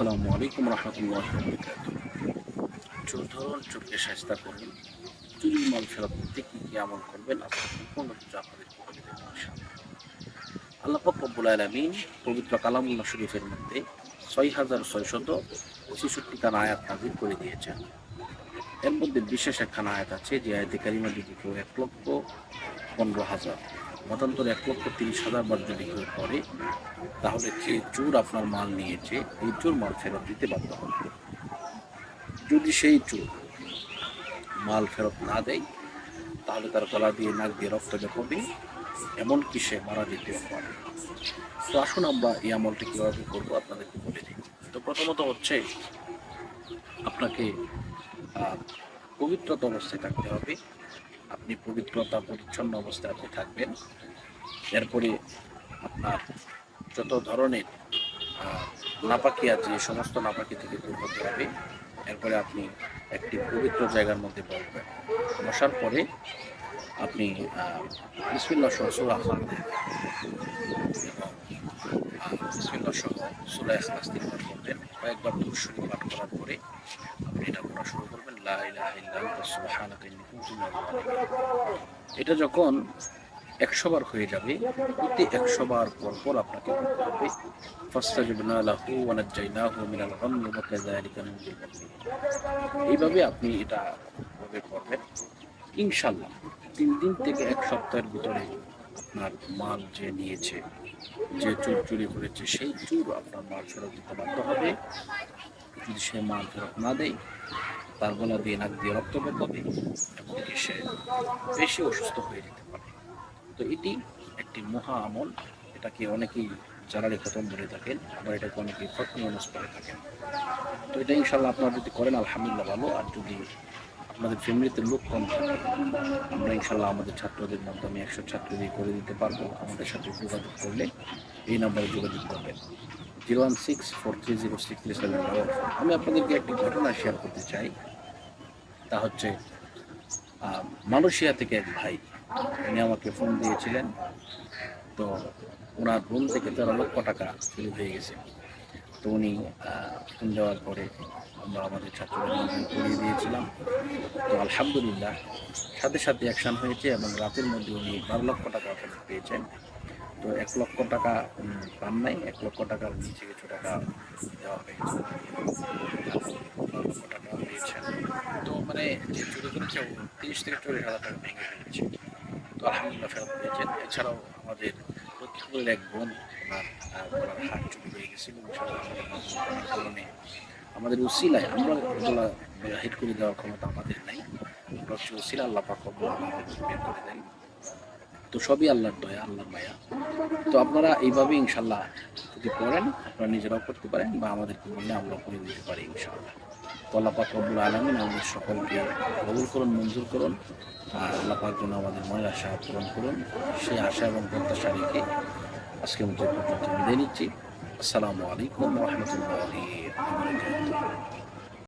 আসসালামু আলাইকুম রহমতুল্লাহ চোর ধরুন সাজতা করবেন চুরি মাল ফেরত দিতে কী কী আমল করবেন আজকে সম্পূর্ণ কিছু আল্লাহ রব্বুল পবিত্র কালামুল্লাহ শরীফের মধ্যে ছয় হাজার ছয়শত ছেষট্টি খান আয়াত নাজির করে দিয়েছেন। এর মধ্যে বিশেষ একখান আয়াত আছে যে আয়াতে কারিমা যদি কেউ এক লক্ষ পনেরো হাজার। মতান্তর এক লক্ষ তিরিশ হাজার বার যদি কেউ করে। তাহলে যে চোর আপনার মাল নিয়েছে, এই চোর মাল ফেরত দিতে বাধ্য হবে যদি সেই চোর মাল ফেরত না দেয়, তাহলে তার গলা দিয়ে নাক দিয়ে রক্ত হবে, এমনকি সে মারা যেতেও পারে। তো আসুন আমরা এই আমলটি কীভাবে করব আপনাদেরকে বলে দিই। তো প্রথমত হচ্ছে, আপনাকে পবিত্রতা অবস্থায় থাকতে হবে। আপনি পবিত্রতা, পরিচ্ছন্ন অবস্থায় আপনি থাকবেন। এরপরে আপনার যত ধরনের নাপাকি আছে সমস্ত নাপাকি থেকে দূর হতে হবে, এরপরে আপনি একটি পবিত্র জায়গার মধ্যে বসবেন। বসার পরে আপনি বিসমিল্লা সহ সুরা বিসমিল্লা সহ সুরা তিনবার করবেন। কয়েকবার দুরুশ্বরী পাঠ করার পরে আপনি এটা পড়া শুরু এটা যখন একশো বার হয়ে যাবে, প্রতি একশো বার পর পর আপনাকে। এইভাবে আপনি এটা করবেন। ইনশাল্লাহ তিন দিন থেকে এক সপ্তাহের ভিতরে আপনার মাল যে নিয়েছে, যে চোর চুরি করেছে, সেই চোর আপনার মাল ফেরত দিতে বাধ্য হবে। যদি সে মাল ফেরত না দেয় তার গলা দিয়ে নাক দিয়ে রক্ত বের হবে, এমনকি সে বেশি অসুস্থ হয়ে যেতে পারে। তো এটি একটি মহা আমল। এটাকে অনেকেই জালালি খতম বলে থাকেন, আবার এটাকে অনেকেই ফটনি অনুস করে থাকেন। তো এটা ইনশাল্লাহ আপনারা যদি করেন, আলহামদুলিল্লাহ ভালো। আর যদি আপনাদের ফ্যামিলিতে লোক কম থাকে, আমরা ইনশাল্লাহ আমাদের ছাত্রদের মাধ্যমে একশো ছাত্র দিয়ে করে দিতে পারব। আমাদের সাথে যোগাযোগ করলে এই নাম্বারে যোগাযোগ করবেন। Zero one six four three zero six three seven আমি আপনাদেরকে একটি ঘটনা শেয়ার করতে চাই। তা হচ্ছে মালয়েশিয়া থেকে এক ভাই। উনি আমাকে ফোন দিয়েছিলেন। তো ওনার রুম থেকে তেরো লক্ষ টাকা চুরি হয়ে গেছে। তো উনি ফোন দেওয়ার পরে আমরা আমাদের ছাত্রদের করিয়ে দিয়েছিলাম। তো আলহামদুলিল্লাহ, সাথে সাথে অ্যাকশন হয়েছে এবং রাতের মধ্যে উনি বারো লক্ষ টাকা ফেরত পেয়েছেন। তো এক লক্ষ টাকা পান নাই, এক লক্ষ টাকার নিচে কিছু টাকা দেওয়া হয়েছে বারো লক্ষ টাকা পেয়েছেন তো মানে ও তিরিশ থেকে চল্লিশ হাজার টাকা ভেঙে ফেলেছে। তো আলহামদুলিল্লাহ ফেরত পেয়েছেন এছাড়াও আমাদের লক্ষ্মীপুরের এক বোন, ওনার গলার হাট চুরি হয়ে গেছিল আমাদের কারণে আমাদের উসিলায়, আমরা এগুলা হিট করে দেওয়ার ক্ষমতা আমাদের নাই। আমরা হচ্ছে উসিলা, আল্লাহ পাক বের করে দেন। তো সবই আল্লাহর দয়া, আল্লাহর মায়া। তো আপনারা এইভাবে ইনশাল্লাহ যদি করেন, আপনারা নিজেরাও করতে পারেন বা আমাদেরকে বললে আমরা করে দিতে পারি ইনশাল্লাহ তো আল্লাহ পাক রব্বুল আলমিন আমাদের সকলকে কবুল করুন, মঞ্জুর করুন, আর আল্লাপাক যেন আমাদের মনের আশা পূরণ করুন, সেই আশা এবং প্রত্যাশা রেখে আজকের মতো পর্যন্ত বিদায় নিচ্ছি। আসসালামু আলাইকুম রহমতুল্লাহ